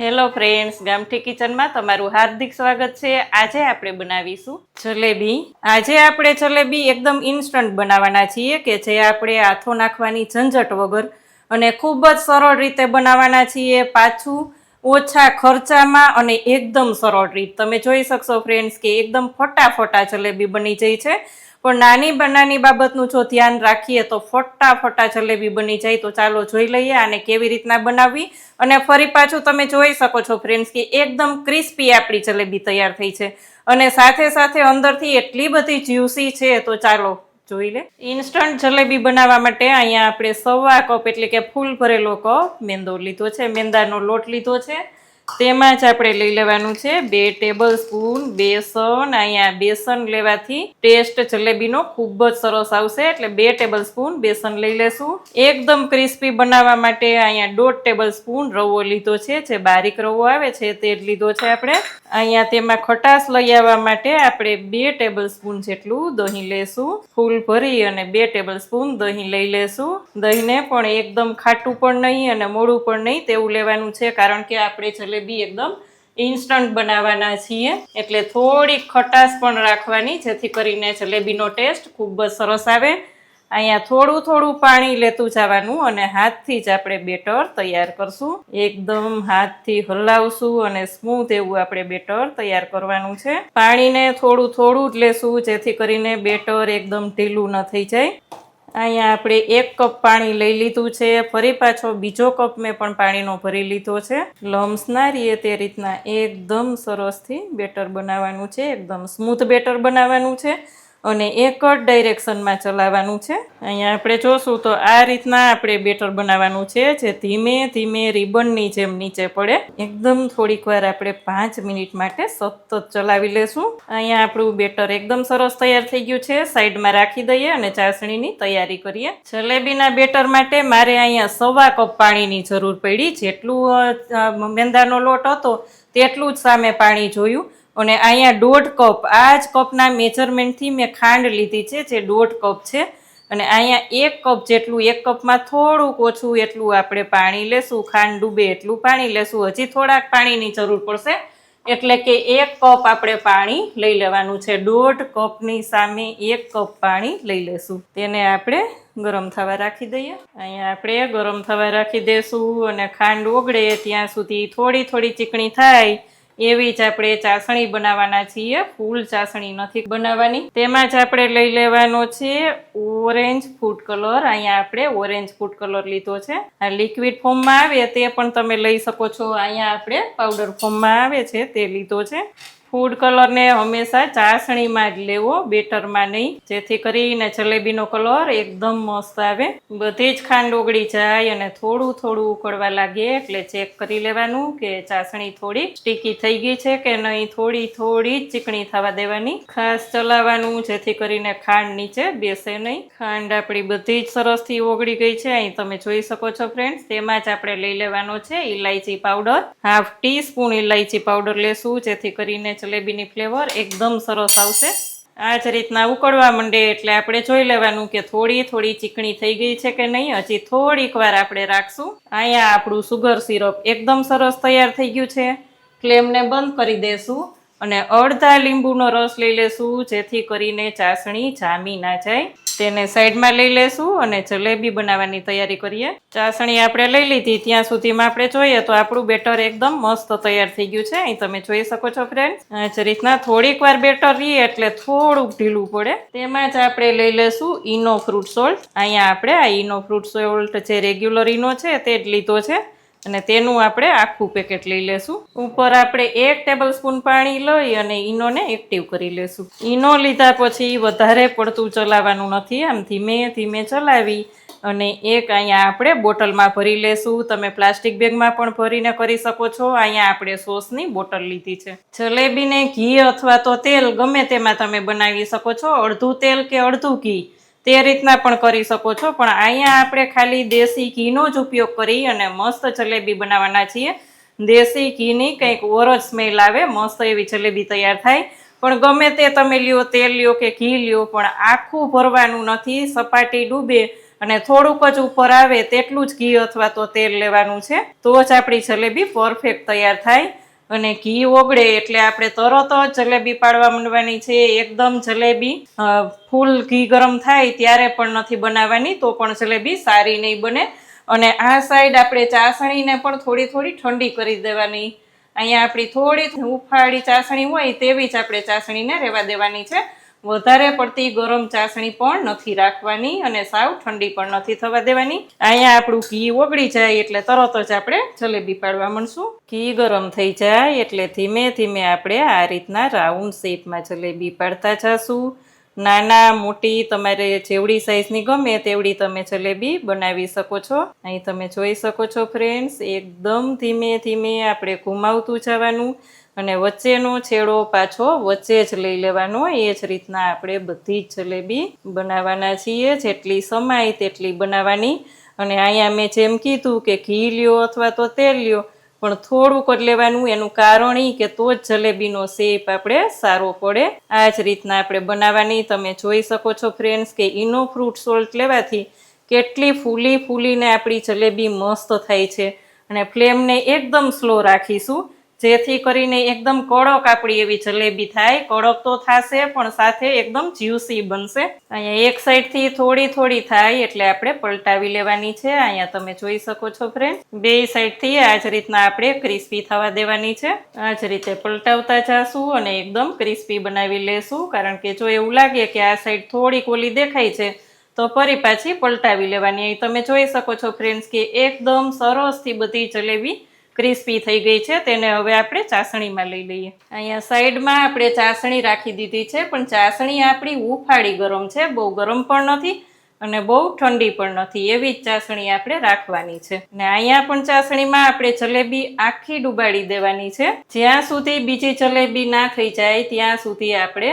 Hello friends, ગામઠી કિચનમાં તમારું હાર્દિક સ્વાગત છે. આજે આપણે બનાવીશું જલેબી. આજે આપણે જલેબી એકદમ ઇન્સ્ટન્ટ બનાવવાના છીએ કે જે આપણે હાથો નાખવાની ઝંઝટ વગર અને ખૂબ જ સરળ રીતે બનાવવાના છીએ પાછું ઓછા ખર્ચામાં અને એકદમ સરળ રીત. તમે જોઈ શકશો ફ્રેન્ડ્સ કે એકદમ ફટાફટા જલેબી બની જાય છે. પણ નાની નાની બાબતનું જો ધ્યાન રાખીએ તો ફટાફટા જલેબી બની જાય. તો ચાલો જોઈ લઈએ આને કેવી રીતના બનાવવી. અને ફરી પાછું તમે જોઈ શકો છો ફ્રેન્ડ્સ કે એકદમ ક્રિસ્પી આપણી જલેબી તૈયાર થઈ છે. અને સાથે સાથે અંદરથી એટલી બધી જ્યુસી છે, તો ચાલો જોઈ લે. ઇન્સ્ટન્ટ જલેબી બનાવવા માટે અહીંયા આપણે સવા કપ એટલે કે ફૂલ ભરેલો કપ મેંદો લીધો છે, મેંદાનો લોટ લીધો છે. તેમાં જ આપણે લઈ લેવાનું છે બે ટેબલ સ્પૂન બેસન. અહીંયા બેસન લેવાથી ટેસ્ટ જલેબીનો ખૂબ જ સરસ આવશે. એટલે બે ટેબલ સ્પૂન બેસન લઈ લેશું. એકદમ ક્રિસ્પી બનાવવા માટે અહીંયા દોઢ ટેબલ સ્પૂન રવો લીધો છે. જે બારીક રવો આવે છે તે જ લીધો છે આપણે. અહીંયા તેમાં ખટાશ લઈ આવવા માટે આપણે બે ટેબલ સ્પૂન જેટલું દહીં લેશું. ફૂલ ભરી અને બે ટેબલ સ્પૂન દહીં લઈ લેશું. દહીંને પણ એકદમ ખાટું પણ નહીં અને મોડું પણ નહીં તેવું લેવાનું છે. કારણ કે આપણે જલેબી એકદમ ઇન્સ્ટન્ટ બનાવવાના છીએ. એટલે થોડીક ખટાશ પણ રાખવાની, જેથી કરીને જલેબીનો ટેસ્ટ ખૂબ જ સરસ આવે. અહીંયા થોડું થોડું પાણી લેતું જવાનું અને હાથથી જ આપણે બેટર તૈયાર કરશું. એકદમ હાથથી હલાવશું અને સ્મૂથ એવું આપણે બેટર તૈયાર કરવાનું છે. પાણીને થોડું થોડું જ લેશું, જેથી કરીને બેટર એકદમ ઢીલું ન થઈ જાય. અહીંયા આપણે એક કપ પાણી લઈ લીધું છે. ફરી પાછો બીજો કપ મેં પણ પાણીનો ભરી લીધો છે. લમ્સ ના તે રીતના એકદમ સરસથી બેટર બનાવવાનું છે. એકદમ સ્મૂથ બેટર બનાવવાનું છે. અને એક જ ડાયરેક્શનમાં ચલાવવાનું છે. અહીંયા આપણે જોશું તો આ રીતના આપણે બેટર બનાવવાનું છે, જે ધીમે ધીમે રિબનની જેમ નીચે પડે. એકદમ થોડીક વાર આપણે પાંચ મિનિટ માટે સતત ચલાવી લેશું. અહીંયા આપણું બેટર એકદમ સરસ તૈયાર થઈ ગયું છે. સાઈડમાં રાખી દઈએ અને ચાસણીની તૈયારી કરીએ. જલેબીના બેટર માટે મારે અહીંયા સવા કપ પાણીની જરૂર પડી. જેટલું મેંદાનો લોટ હતો તેટલું જ સામે પાણી જોયું. અને અહીંયા દોઢ કપ, આ જ કપના મેજરમેન્ટથી મેં ખાંડ લીધી છે, જે દોઢ કપ છે. અને અહીંયા એક કપ જેટલું, એક કપમાં થોડુંક ઓછું એટલું આપણે પાણી લેશું, ખાંડ ડૂબે એટલું પાણી લેશું. હજી થોડાક પાણીની જરૂર પડશે, એટલે કે એક કપ આપણે પાણી લઈ લેવાનું છે. દોઢ કપની સામે એક કપ પાણી લઈ લેશું. તેને આપણે ગરમ થવા રાખી દઈએ. અહીંયા આપણે ગરમ થવા રાખી દઈશું અને ખાંડ ઓગળે ત્યાં સુધી થોડી થોડી ચીકણી થાય. એવી જ આપણે ચાસણી બનાવવાના છીએ, ફૂલ ચાસણી નથી બનાવવાની. તેમાં જ આપણે લઈ લેવાનો છે ઓરેન્જ ફૂડ કલર. અહીંયા આપણે ઓરેન્જ ફૂડ કલર લીધો છે. આ લિક્વિડ ફોર્મમાં આવે તે પણ તમે લઈ શકો છો. અહીંયા આપણે પાવડર ફોર્મમાં આવે છે તે લીધો છે. ફૂડ કલરને હંમેશા ચાસણીમાં જ લેવો, બેટરમાં નહીં. જેથી કરીને જલેબીનો કલર એકદમ મસ્ત આવે. બધી જ ખાંડ ઓગળી જાય અને થોડું થોડું ઉકળવા લાગે, એટલે ચેક કરી લેવાનું કે ચાસણી થોડી સ્ટીકી થઈ ગઈ છે કે નહીં. થોડી થોડી ચીકણી થવા દેવાની. ખાસ ચલાવવાનું, જેથી કરીને ખાંડ નીચે બેસે નહીં. ખાંડ આપણી બધી જ સરસથી ઓગળી ગઈ છે. અહીં તમે જોઈ શકો છો ફ્રેન્ડ્સ તેમાં જ આપણે લઈ લેવાનો છે ઇલાયચી પાવડર હાફ ટી સ્પૂન ઇલાયચી પાવડર લેશું, જેથી કરીને જલેબીની ફ્લેવર એકદમ સરસ આવશે. આ જ રીતના ઉકળવા માંડે એટલે આપણે જોઈ લેવાનું કે થોડી થોડી ચીકણી થઈ ગઈ છે કે નહીં. હજી થોડીક વાર આપણે રાખશું. અહીંયા આપણું સુગર સિરપ એકદમ સરસ તૈયાર થઈ ગયું છે. ફ્લેમને બંધ કરી દેશું. અને અડધા લીંબુનો રસ લઈ લેશું, જેથી કરીને ચાસણી જામી ના જાય. તેને સાઈડમાં લઈ લેશું અને જલેબી બનાવવાની તૈયારી કરીએ. ચાસણી આપણે લઈ લીધી, ત્યાં સુધીમાં આપણે જોઈએ તો આપણું બેટર એકદમ મસ્ત તૈયાર થઈ ગયું છે. અહીં તમે જોઈ શકો છો ફ્રેન્ડ જ રીતના થોડીક વાર બેટર રહીએ એટલે થોડુંક ઢીલું પડે. તેમાં જ આપણે લઈ લેશું ઈનો ફ્રૂટ સોલ્ટ. અહીંયા આપણે આ ઈનો ફ્રૂટ સોલ્ટ જે રેગ્યુલર ઈનો છે તે જ લીધો છે. અને તેનું આપણે આખું પેકેટ લઈ લેશું. ઉપર આપણે એક ટેબલ સ્પૂન પાણી લઈ અને ઈનોને એક્ટિવ કરી લેશું. ઈનો લીધા પછી વધારે પડતું ચલાવવાનું નથી. આમ ધીમે ધીમે ચલાવી અને એક અહીંયા આપણે બોટલમાં ભરી લેશું. તમે પ્લાસ્ટિક બેગમાં પણ ભરીને કરી શકો છો. અહીંયા આપણે સોસની બોટલ લીધી છે. જલેબીને ઘી અથવા તો તેલ ગમે તેમાં તમે બનાવી શકો છો. અડધું તેલ કે અડધું ઘી. તે રીતના પણ કરી શકો છો. પણ અહીંયા આપણે ખાલી દેશી ઘીનો જ ઉપયોગ કરી અને મસ્ત જલેબી બનાવવાના છીએ. દેશી ઘીની કંઈક ઓર જ સ્મેલ આવે, મસ્ત એવી જલેબી તૈયાર થાય. પણ ગમે તે તમે લ્યો, તેલ લ્યો કે ઘી લ્યો, પણ આખું ભરવાનું નથી. સપાટી ડૂબે અને થોડુંક જ ઉપર આવે તેટલું જ ઘી અથવા તો તેલ લેવાનું છે. તો જ આપણી જલેબી પરફેક્ટ તૈયાર થાય. અને ઘી ઓગળે એટલે આપણે તરત જ જલેબી પાડવા માંડવાની છે, એકદમ જલેબી. ફૂલ ઘી ગરમ થાય ત્યારે પણ નથી બનાવવાની, તો પણ જલેબી સારી નહીં બને. અને આ સાઈડ આપણે ચાસણીને પણ થોડી થોડી ઠંડી કરી દેવાની. અહીંયા આપણી થોડી ઉફાળી ચાસણી હોય તેવી જ આપણે ચાસણીને રહેવા દેવાની છે. વધારે પડતી ગરમ ચાસણી પણ નથી રાખવાની અને સાવ ઠંડી પણ નથી થવા દેવાની. અહીંયા આપણું ઘી ઓગળી જાય એટલે તરત જ આપણે જલેબી પાડવા માંડશું. ઘી ગરમ થઈ જાય એટલે ધીમે ધીમે આપણે આ રીતના રાઉન્ડ શેપમાં જલેબી પાડતા જશું. નાના, મોટી, તમારે જેવડી સાઈઝની ગમે તેવડી તમે જલેબી બનાવી શકો છો. અહીં તમે જોઈ શકો છો ફ્રેન્ડ્સ, એકદમ ધીમે ધીમે આપણે ઘુમાવતું જવાનું. અને વચ્ચેનો છેડો પાછો વચ્ચે જ લઈ લેવાનો એ જ રીતના આપણે બધી જ જલેબી બનાવવાના છીએ. જેટલી સમાય તેટલી બનાવવાની. અને અહીંયા મેં જેમ કીધું કે ઘી લ્યો અથવા તો તેલ લ્યો, પણ થોડુંક જ લેવાનું. એનું કારણ ઈ કે તો જ જલેબીનો શેપ આપણે સારો પડે. આ જ રીતના આપણે બનાવવાની. તમે જોઈ શકો છો ફ્રેન્ડ્સ કે ઈનો ફ્રૂટ સોલ્ટ લેવાથી કેટલી ફૂલી ફૂલીને આપણી જલેબી મસ્ત થાય છે. અને ફ્લેમને એકદમ સ્લો રાખીશું. જેથી કરીને એકદમ કડક આપણી એવી જલેબી થાય. કડક તો થશે, પણ સાથે એકદમ જ્યુસી બનશે. અહીંયા એક સાઈડથી થોડી થોડી થાય એટલે આપણે પલટાવી લેવાની છે. અહીંયા તમે જોઈ શકો છો ફ્રેન્ડ બે સાઈડથી આ જ રીતના આપણે ક્રિસ્પી થવા દેવાની છે. આ જ રીતે પલટાવતા જશું અને એકદમ ક્રિસ્પી બનાવી લેશું. કારણ કે જો એવું લાગે કે આ સાઈડ થોડીક ઓલી દેખાય છે, તો ફરી પાછી પલટાવી લેવાની. તમે જોઈ શકો છો ફ્રેન્ડ્સ કે એકદમ સરસથી બધી જલેબી ક્રિસ્પી થઈ ગઈ છે, તેને હવે આપણે ચાસણીમાં લઈ લઈએ. અહીંયા સાઈડમાં આપણે ચાસણી રાખી દીધી છે, પણ ચાસણી આપણી ઉફાળી ગરમ છે, બહુ ગરમ પણ નથી અને બહુ ઠંડી પણ નથી, એવી જ ચાસણી આપણે રાખવાની છે. ને અહીંયા પણ ચાસણીમાં આપણે જલેબી આખી ડુબાડી દેવાની છે. જ્યાં સુધી બીજી જલેબી ના થઈ જાય, ત્યાં સુધી આપણે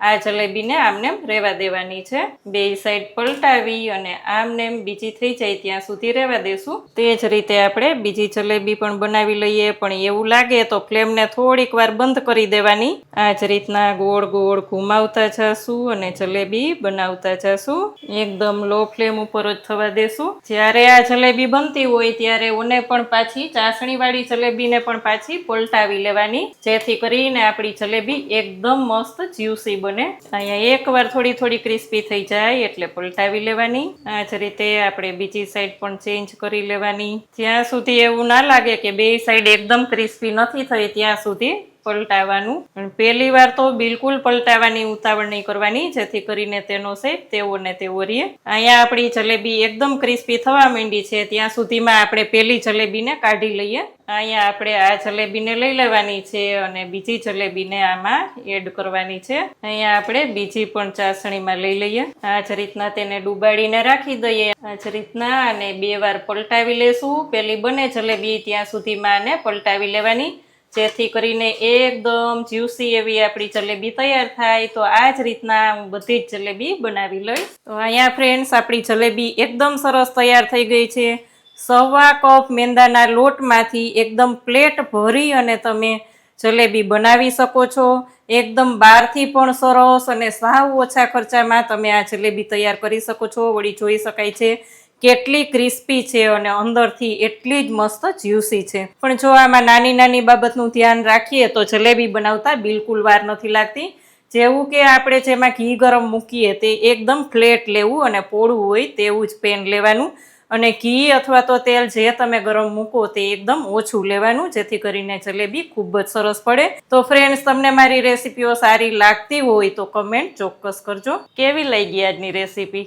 આ જલેબીને આમનેમ રહેવા દેવાની છે. બે સાઈડ પલટાવી અને આમનેમ બીજી થઈ જાય ત્યાં સુધી રહેવા દેશું. તે જ રીતે આપણે બીજી જલેબી પણ બનાવી લઈએ, પણ એવું લાગે તો ફ્લેમને થોડીક વાર બંધ કરી દેવાની. આ જ રીતના ગોળ ગોળ ઘુમાવતા જશું અને જલેબી બનાવતા જશું. એકદમ લો ફ્લેમ ઉપર જ થવા દેશું. જ્યારે આ જલેબી બનતી હોય ત્યારે ઓને પણ પાછી ચાસણી વાળી જલેબીને પણ પાછી પલટાવી લેવાની, જેથી કરીને આપણી જલેબી એકદમ મસ્ત જ્યુસી બને. અહીંયા એકવાર થોડી થોડી ક્રિસ્પી થઈ જાય એટલે પલટાવી લેવાની. આ જ રીતે આપણે બીજી સાઈડ પણ ચેન્જ કરી લેવાની. જ્યાં સુધી એવું ના લાગે કે બે સાઈડ એકદમ ક્રિસ્પી નથી થઈ, ત્યાં સુધી પલટાવવાનું પહેલી વાર તો બિલકુલ પલટાવવાની ઉતાવળ નહીં કરવાની, જેથી કરીને તેનો શેપ તેવો ને તેવો રહે. અહીંયા આપણી જલેબી એકદમ ક્રિસ્પી થવા માંડી છે. ત્યાં સુધીમાં આપણે પહેલી જલેબીને કાઢી લઈએ. અહીંયા આપણે આ જલેબીને લઈ લેવાની છે અને બીજી જલેબીને આમાં એડ કરવાની છે. અહીંયા આપણે બીજી પણ ચાસણીમાં લઈ લઈએ. આ જ રીતના તેને ડુબાડીને રાખી દઈએ. આ જ રીતના અને બે વાર પલટાવી લેશું. પેલી બને જલેબી ત્યાં સુધીમાં આને પલટાવી લેવાની. જેથી કરીને એકદમ જ્યુસી એવી આપણી જલેબી તૈયાર થાય. તો આ જ રીતના હું બધી જ જલેબી બનાવી લઈશ. તો અહીંયા ફ્રેન્ડ્સ આપણી જલેબી એકદમ સરસ તૈયાર થઈ ગઈ છે. સવા કપ મેંદાના લોટમાંથી એકદમ પ્લેટ ભરી અને તમે જલેબી બનાવી શકો છો. એકદમ બહારથી પણ સરસ અને સાવ ઓછા ખર્ચામાં તમે આ જલેબી તૈયાર કરી શકો છો. વળી જોઈ શકાય છે કેટલી ક્રિસ્પી છે અને અંદરથી એટલી જ મસ્ત જ્યુસી છે. પણ જો આમાં નાની નાની બાબતનું ધ્યાન રાખીએ તો જલેબી બનાવતા બિલકુલ વાર નથી લાગતી. જેવું કે આપણે જેમાં ઘી ગરમ મૂકીએ તે એકદમ ફ્લેટ લેવું અને પોળું હોય તેવું જ પેન લેવાનું. અને ઘી અથવા તો તેલ જે તમે ગરમ મૂકો તે એકદમ ઓછું લેવાનું, જેથી કરીને જલેબી ખૂબ જ સરસ પડે. તો ફ્રેન્ડ્સ તમને મારી રેસીપીઓ સારી લાગતી હોય તો કમેન્ટ ચોક્કસ કરજો. કેવી લાગી આજની રેસીપી